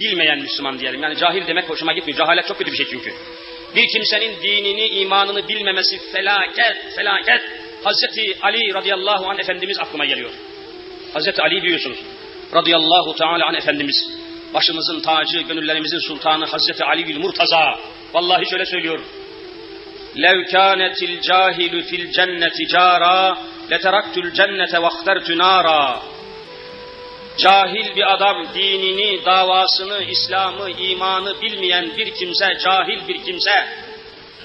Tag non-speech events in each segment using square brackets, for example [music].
bilmeyen Müslüman diyelim. Yani cahil demek hoşuma gitmiyor. Cehalet çok kötü bir şey çünkü. Bir kimsenin dinini, imanını bilmemesi felaket, felaket. Hazreti Ali radıyallahu anh Efendimiz aklıma geliyor. Hazreti Ali biliyorsunuz. Radıyallahu teala anh Efendimiz. Başımızın tacı, gönüllerimizin sultanı Hazreti Ali Gül Murtaza. Vallahi şöyle söylüyor. لَوْ كَانَتِ الْجَاهِلُ فِي الْجَنَّةِ جَارًا لَتَرَكْتُ الْجَنَّةَ وَاخْتَرْتُ نَارًا Cahil bir adam dinini, davasını, İslam'ı, imanı bilmeyen bir kimse, cahil bir kimse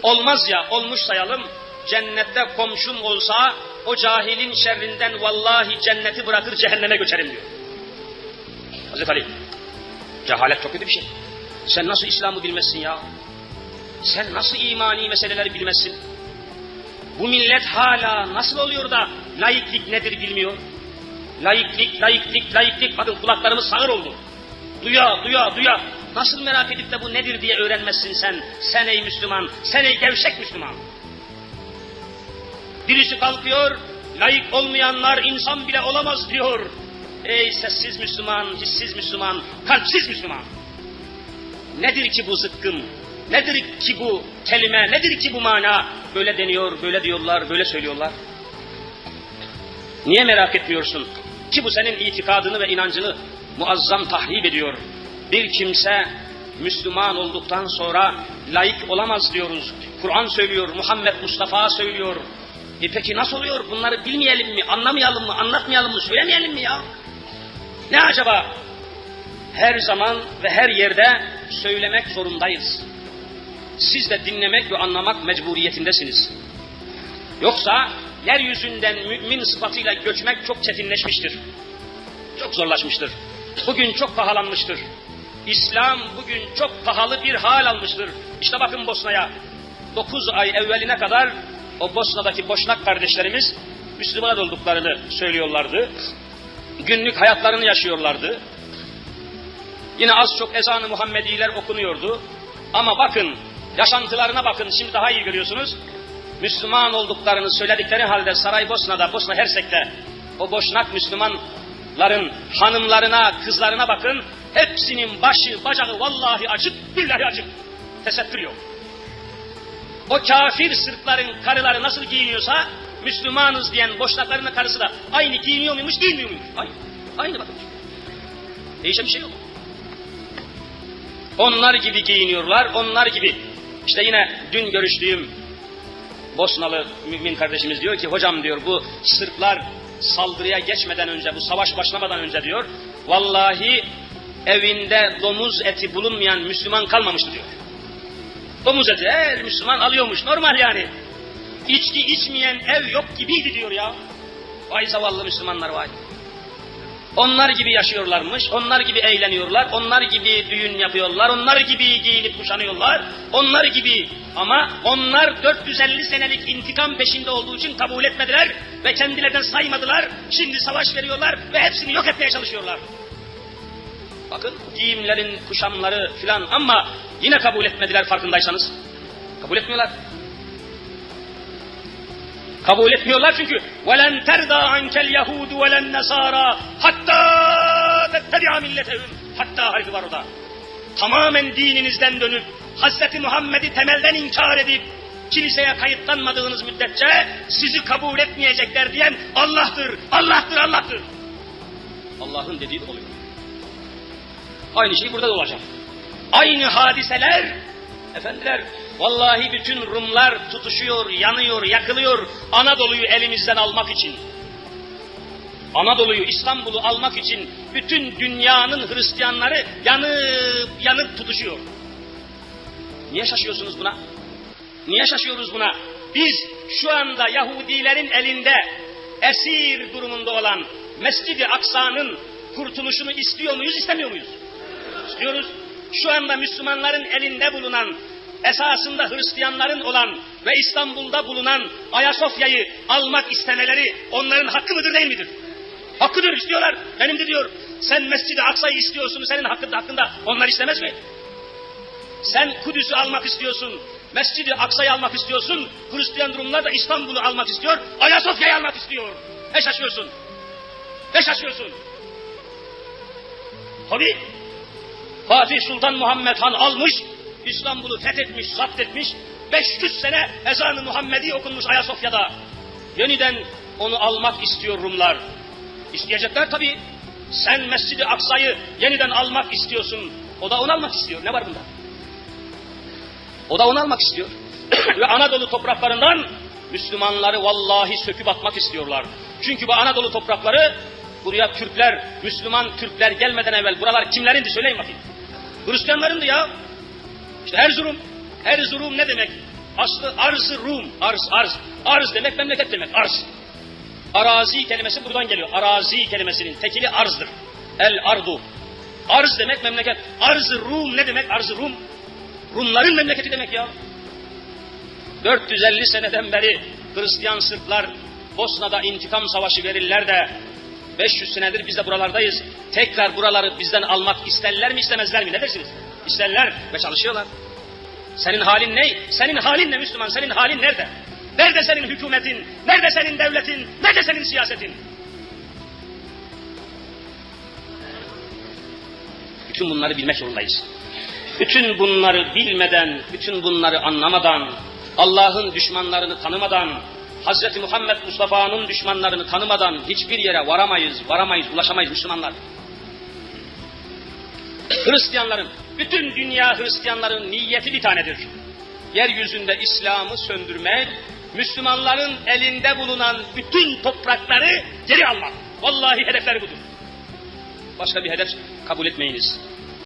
olmaz ya, olmuş sayalım, cennette komşum olsa o cahilin şerrinden vallahi cenneti bırakır cehenneme göçerim diyor. Hazreti Ali, cehalet çok kötü bir şey. Sen nasıl İslam'ı bilmezsin ya? Sen nasıl imani meseleleri bilmezsin? Bu millet hala nasıl oluyor da laiklik nedir bilmiyor? Laiklik, laiklik, laiklik. Bakın kulaklarımız sağır oldu. Duya, duya, duya. Nasıl merak edip de bu nedir diye öğrenmezsin sen. Sen ey Müslüman, sen ey gevşek Müslüman. Birisi kalkıyor, laik olmayanlar insan bile olamaz diyor. Ey sessiz Müslüman, hissiz Müslüman, kalpsiz Müslüman. Nedir ki bu zıkkım? Nedir ki bu kelime? Nedir ki bu mana? Böyle deniyor, böyle diyorlar, böyle söylüyorlar. Niye merak etmiyorsun? Ki bu senin itikadını ve inancını muazzam tahrip ediyor. Bir kimse Müslüman olduktan sonra laik olamaz diyoruz. Kur'an söylüyor, Muhammed Mustafa söylüyor. E peki nasıl oluyor? Bunları bilmeyelim mi, anlamayalım mı, anlatmayalım mı, söylemeyelim mi ya? Ne acaba? Her zaman ve her yerde söylemek zorundayız. Siz de dinlemek ve anlamak mecburiyetindesiniz. Yoksa yeryüzünden mümin sıfatıyla göçmek çok çetinleşmiştir. Çok zorlaşmıştır. Bugün çok pahalanmıştır. İslam bugün çok pahalı bir hal almıştır. İşte bakın Bosna'ya. 9 ay evveline kadar o Bosna'daki boşnak kardeşlerimiz Müslüman olduklarını söylüyorlardı. Günlük hayatlarını yaşıyorlardı. Yine az çok ezanı Muhammediler okunuyordu. Ama bakın, yaşantılarına bakın, şimdi daha iyi görüyorsunuz. Müslüman olduklarını söyledikleri halde Saraybosna'da, Bosna Hersek'te o boşnak Müslümanların hanımlarına, kızlarına bakın. Hepsinin başı, bacağı vallahi açık, billahi açık. Tesettür yok. O kafir Sırpların karıları nasıl giyiniyorsa Müslümanız diyen boşnakların karısı da aynı giyiniyor muymuş, giyinmiyor muymuş? Aynı. Aynı bakın. Değişen bir şey yok. Onlar gibi giyiniyorlar, onlar gibi. İşte yine dün görüştüğüm Bosnalı mümin kardeşimiz diyor ki hocam diyor bu Sırplar saldırıya geçmeden önce bu savaş başlamadan önce diyor vallahi evinde domuz eti bulunmayan Müslüman kalmamıştı diyor. Domuz eti her Müslüman alıyormuş normal yani. İçki içmeyen ev yok gibiydi diyor ya. Vay zavallı Müslümanlar vay. Onlar gibi yaşıyorlarmış, onlar gibi eğleniyorlar, onlar gibi düğün yapıyorlar, onlar gibi giyinip kuşanıyorlar, onlar gibi ama onlar 450 senelik intikam peşinde olduğu için kabul etmediler ve kendilerinden saymadılar. Şimdi savaş veriyorlar ve hepsini yok etmeye çalışıyorlar. Bakın giyimlerin, kuşamları filan ama yine kabul etmediler farkındaysanız. Kabul etmiyorlar. Kabul etmiyorlar çünkü وَلَنْ تَرْضَى عَنْكَ الْيَهُودُ وَلَنْ نَصَارَى hatta تَتَّبِعَ مِلَّتَهُمْ hatta harfi var orada. Tamamen dininizden dönüp Hazreti Muhammed'i temelden inkar edip kiliseye kayıtlanmadığınız müddetçe sizi kabul etmeyecekler diyen Allah'tır, Allah'tır, Allah'tır. Allah'ın dediği de oluyor. Aynı şey burada da olacak. Aynı hadiseler efendiler Vallahi bütün Rumlar tutuşuyor, yanıyor, yakılıyor Anadolu'yu elimizden almak için. Anadolu'yu, İstanbul'u almak için bütün dünyanın Hristiyanları yanıp yanıp tutuşuyor. Niye şaşıyorsunuz buna? Niye şaşıyoruz buna? Biz şu anda Yahudilerin elinde esir durumunda olan Mescid-i Aksa'nın kurtuluşunu istiyor muyuz, istemiyor muyuz? İstiyoruz. Şu anda Müslümanların elinde bulunan esasında Hristiyanların olan ve İstanbul'da bulunan Ayasofya'yı almak istemeleri onların hakkı mıdır değil midir? Hakkıdır istiyorlar. Benim de diyor sen Mescid-i Aksa'yı istiyorsun senin hakkında, hakkında onlar istemez mi? Sen Kudüs'ü almak istiyorsun. Mescid-i Aksa'yı almak istiyorsun. Hristiyan Rumlar da İstanbul'u almak istiyor. Ayasofya'yı almak istiyor. Ne şaşıyorsun? Ne şaşıyorsun? Tabii. Fatih Sultan Muhammed Han almış, İstanbul'u fethetmiş, zapt etmiş, 500 sene ezanı Muhammedi okunmuş Ayasofya'da. Yeniden onu almak istiyor Rumlar. İsteyecekler tabii. Sen Mescid-i Aksa'yı yeniden almak istiyorsun. O da onu almak istiyor. Ne var bunda? O da onu almak istiyor. [clears throat] Ve Anadolu topraklarından Müslümanları vallahi söküp atmak istiyorlar. Çünkü bu Anadolu toprakları buraya Türkler, Müslüman Türkler gelmeden evvel buralar kimlerindi söyleyin bakayım. Hristiyanlarındı ya. İşte Erzurum. Erzurum ne demek? Aslı arz Rum. Arz, arz. Arz demek memleket demek. Arz. Arazi kelimesi buradan geliyor. Arazi kelimesinin tekili arzdır. El ardu. Arz demek memleket. Arz Rum ne demek? Arz Rum. Rumların memleketi demek ya. 450 seneden beri Hristiyan Sırplar Bosna'da intikam savaşı verirler de 500 senedir biz de buralardayız. Tekrar buraları bizden almak isterler mi istemezler mi? Ne dersiniz? İsterler ve çalışıyorlar. Senin halin ne? Senin halin ne Müslüman? Senin halin nerede? Nerede senin hükümetin? Nerede senin devletin? Nerede senin siyasetin? Bütün bunları bilmek zorundayız. Bütün bunları bilmeden, bütün bunları anlamadan, Allah'ın düşmanlarını tanımadan, Hz. Muhammed Mustafa'nın düşmanlarını tanımadan hiçbir yere varamayız, varamayız, ulaşamayız Müslümanlar. Hristiyanların, bütün dünya Hristiyanların niyeti bir tanedir. Yeryüzünde İslam'ı söndürmek, Müslümanların elinde bulunan bütün toprakları geri almak. Vallahi hedefleri budur. Başka bir hedef kabul etmeyiniz.